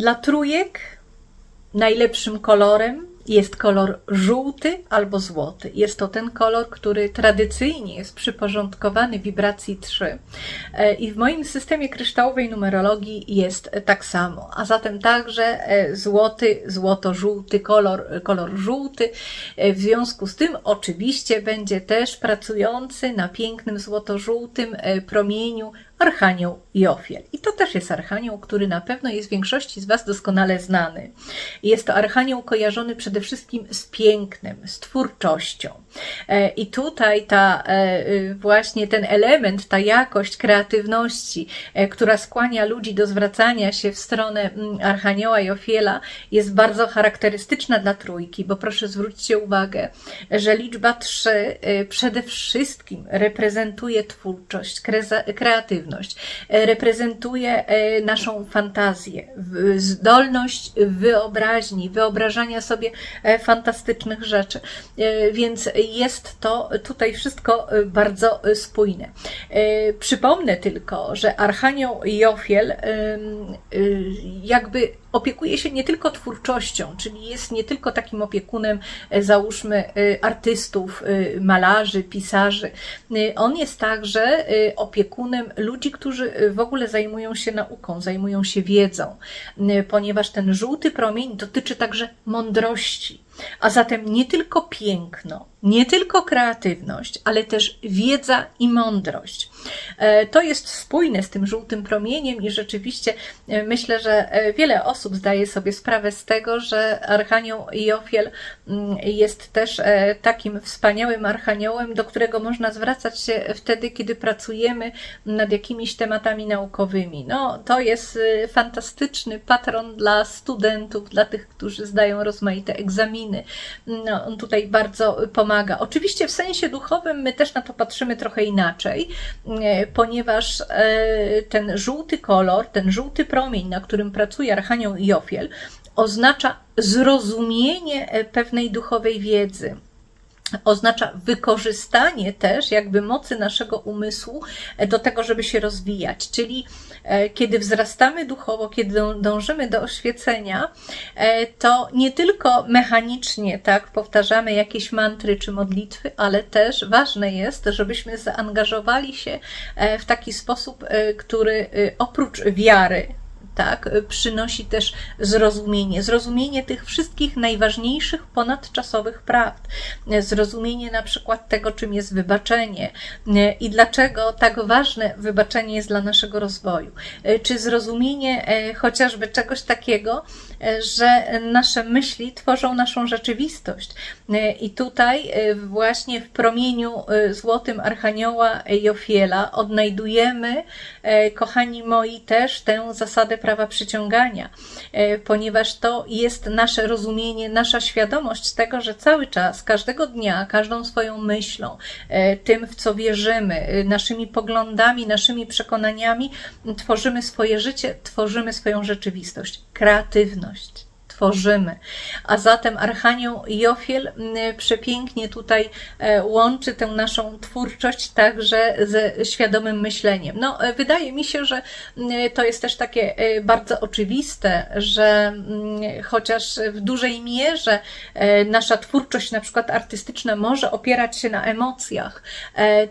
Dla trójek najlepszym kolorem jest kolor żółty albo złoty. Jest to ten kolor, który tradycyjnie jest przyporządkowany wibracji 3. E, I w moim systemie kryształowej numerologii jest tak samo. A zatem także e, złoty, złoto-żółty kolor, kolor żółty. E, W związku z tym oczywiście będzie też pracujący na pięknym złoto-żółtym promieniu Archanioł Jofiel. I to też jest Archanioł, który na pewno jest większości z Was doskonale znany. Jest to Archanioł kojarzony przede wszystkim z pięknem, z twórczością. E, I tutaj ta e, y, właśnie ten element, ta jakość kreatywności, e, która skłania ludzi do zwracania się w stronę mm, Archanioła Jofiela, jest bardzo charakterystyczna dla trójki, bo proszę zwróćcie uwagę, że liczba 3 przede wszystkim reprezentuje twórczość, kreatywność, reprezentuje naszą fantazję, zdolność wyobraźni, wyobrażania sobie fantastycznych rzeczy. Więc jest to tutaj wszystko e, bardzo e, spójne. E, Przypomnę tylko, że Archanioł Jofiel y, jakby opiekuje się nie tylko twórczością, czyli jest nie tylko takim opiekunem, załóżmy, artystów, malarzy, pisarzy. On jest także opiekunem ludzi, którzy w ogóle zajmują się nauką, zajmują się wiedzą, ponieważ ten żółty promień dotyczy także mądrości. A zatem nie tylko piękno, nie tylko kreatywność, ale też wiedza i mądrość. E, To jest spójne z tym żółtym promieniem i rzeczywiście e, myślę, że e, wiele osób zdaje sobie sprawę z tego, że Archanioł Jofiel mm, jest też takim wspaniałym archaniołem, do którego można zwracać się wtedy, kiedy pracujemy nad jakimiś tematami naukowymi. No, to jest fantastyczny patron dla studentów, dla tych, którzy zdają rozmaite egzaminy. No, on tutaj bardzo pomaga. Oczywiście w sensie duchowym my też na to patrzymy trochę inaczej, ponieważ e, ten żółty kolor, ten żółty promień, na którym pracuje Archanioł Jofiel, oznacza zrozumienie e, pewnej duchowej wiedzy oznacza wykorzystanie też jakby mocy naszego umysłu e, do tego, żeby się rozwijać. Czyli e, kiedy wzrastamy duchowo, kiedy dą- dążymy do oświecenia, e, to nie tylko mechanicznie tak powtarzamy jakieś mantry czy modlitwy, ale też ważne jest, żebyśmy zaangażowali się w taki sposób, który oprócz wiary, tak, przynosi też zrozumienie. Zrozumienie tych wszystkich najważniejszych ponadczasowych prawd. Zrozumienie na przykład tego, czym jest wybaczenie i dlaczego tak ważne wybaczenie jest dla naszego rozwoju. Czy zrozumienie chociażby czegoś takiego, że nasze myśli tworzą naszą rzeczywistość. I tutaj właśnie w promieniu złotym Archanioła Jofiela odnajdujemy, kochani moi, też tę zasadę prawa przyciągania, e, ponieważ to jest nasze rozumienie, nasza świadomość tego, że cały czas, każdego dnia, każdą swoją myślą, e, tym, w co wierzymy, e, naszymi poglądami, naszymi przekonaniami, tworzymy swoje życie, tworzymy swoją rzeczywistość, kreatywność tworzymy. A zatem Archanioł Jofiel przepięknie tutaj e, łączy tę naszą twórczość także ze świadomym myśleniem. No, e, wydaje mi się, że to jest też takie e, bardzo oczywiste, że chociaż w dużej mierze nasza twórczość, na przykład artystyczna, może opierać się na emocjach,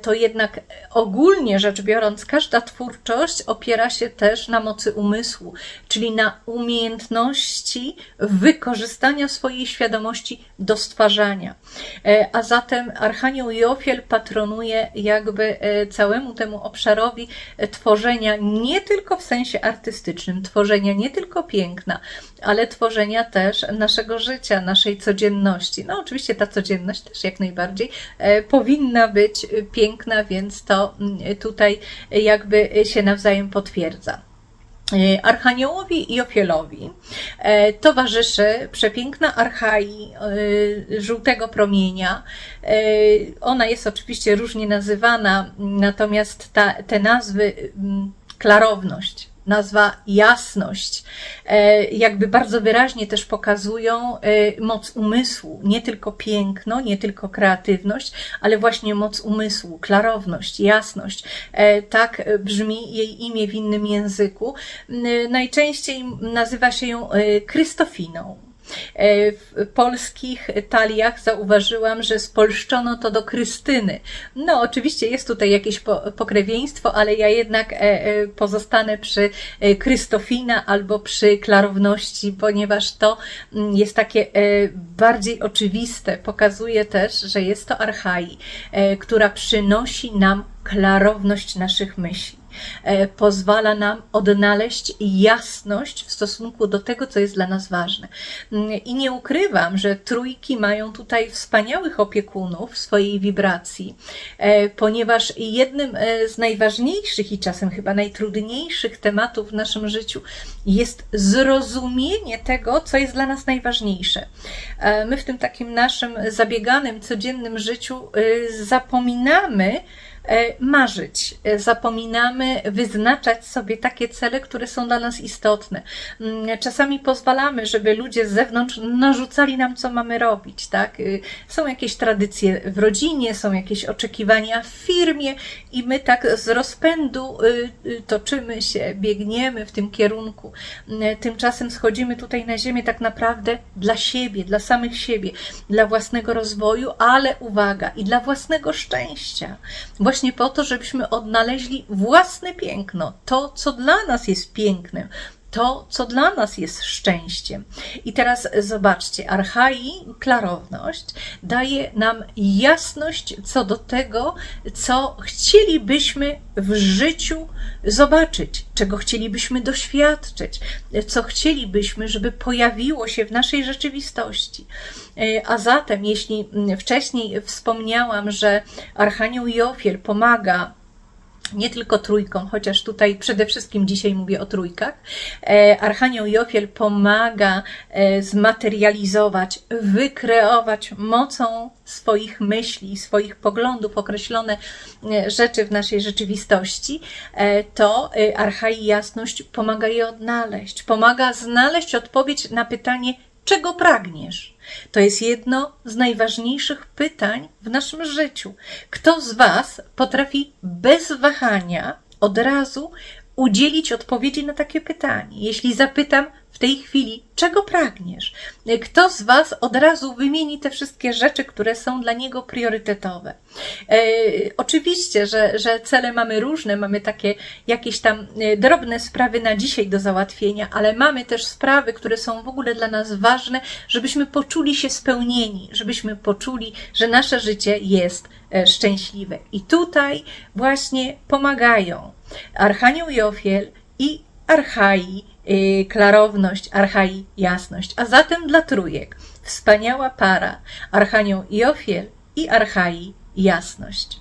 to jednak ogólnie rzecz biorąc, każda twórczość opiera się też na mocy umysłu, czyli na umiejętności wykorzystania swojej świadomości do stwarzania. E, A zatem Archanioł Jofiel patronuje jakby e, całemu temu obszarowi e, tworzenia nie tylko w sensie artystycznym, tworzenia nie tylko piękna, ale tworzenia też naszego życia, naszej codzienności. No oczywiście ta codzienność też jak najbardziej powinna być piękna, więc to mm, tutaj jakby się nawzajem potwierdza. E, Archaniołowi Jofielowi e, towarzyszy przepiękna archai e, żółtego promienia. Ona jest oczywiście różnie nazywana, natomiast ta, te nazwy mm, klarowność, nazwa jasność, e, jakby bardzo wyraźnie też pokazują e, moc umysłu, nie tylko piękno, nie tylko kreatywność, ale właśnie moc umysłu, klarowność, jasność. E, Tak brzmi jej imię w innym języku. Najczęściej nazywa się ją Krystofiną. E, W polskich taliach zauważyłam, że spolszczono to do Krystyny. No, oczywiście jest tutaj jakieś po- pokrewieństwo, ale ja jednak e, e, pozostanę przy Krystofina albo przy klarowności, ponieważ to mm, jest takie bardziej oczywiste. Pokazuje też, że jest to archai, która przynosi nam klarowność naszych myśli pozwala nam odnaleźć jasność w stosunku do tego, co jest dla nas ważne. Mm, I nie ukrywam, że trójki mają tutaj wspaniałych opiekunów w swojej wibracji, e, ponieważ jednym e, z najważniejszych i czasem chyba najtrudniejszych tematów w naszym życiu jest zrozumienie tego, co jest dla nas najważniejsze. E, My w tym takim naszym zabieganym, codziennym życiu e, zapominamy, e, marzyć, e, zapominamy wyznaczać sobie takie cele, które są dla nas istotne. Mm, Czasami pozwalamy, żeby ludzie z zewnątrz narzucali nam, co mamy robić, tak? Y, Są jakieś tradycje w rodzinie, są jakieś oczekiwania w firmie i my tak z rozpędu y, y, toczymy się, biegniemy w tym kierunku. Mm, Tymczasem schodzimy tutaj na ziemię tak naprawdę dla siebie, dla samych siebie, dla własnego rozwoju, ale uwaga, i dla własnego szczęścia. Właśnie po to, żebyśmy odnaleźli własne piękno, to, co dla nas jest pięknem, to, co dla nas jest szczęściem. I teraz zobaczcie, archai, klarowność, daje nam jasność co do tego, co chcielibyśmy w życiu zobaczyć, czego chcielibyśmy doświadczyć, co chcielibyśmy, żeby pojawiło się w naszej rzeczywistości. E, A zatem, jeśli mm, wcześniej wspomniałam, że Archanioł Jofiel pomaga nie tylko trójkom, chociaż tutaj przede wszystkim dzisiaj mówię o trójkach. E, Archanioł Jofiel pomaga e, zmaterializować, wykreować mocą swoich myśli, swoich poglądów określone e, rzeczy w naszej rzeczywistości, to Archai Jasność pomaga je odnaleźć. Pomaga znaleźć odpowiedź na pytanie, czego pragniesz. To jest jedno z najważniejszych pytań w naszym życiu. Kto z Was potrafi bez wahania od razu udzielić odpowiedzi na takie pytanie? Jeśli zapytam w tej chwili, czego pragniesz? Kto z Was od razu wymieni te wszystkie rzeczy, które są dla niego priorytetowe? E, oczywiście, że, że cele mamy różne, mamy takie jakieś tam e, drobne sprawy na dzisiaj do załatwienia, ale mamy też sprawy, które są w ogóle dla nas ważne, żebyśmy poczuli się spełnieni, żebyśmy poczuli, że nasze życie jest e, szczęśliwe. I tutaj właśnie pomagają Archanioł Jofiel i Archai, y, klarowność, Archai, jasność. A zatem dla trójek wspaniała para Archanioł Jofiel i Archai, jasność.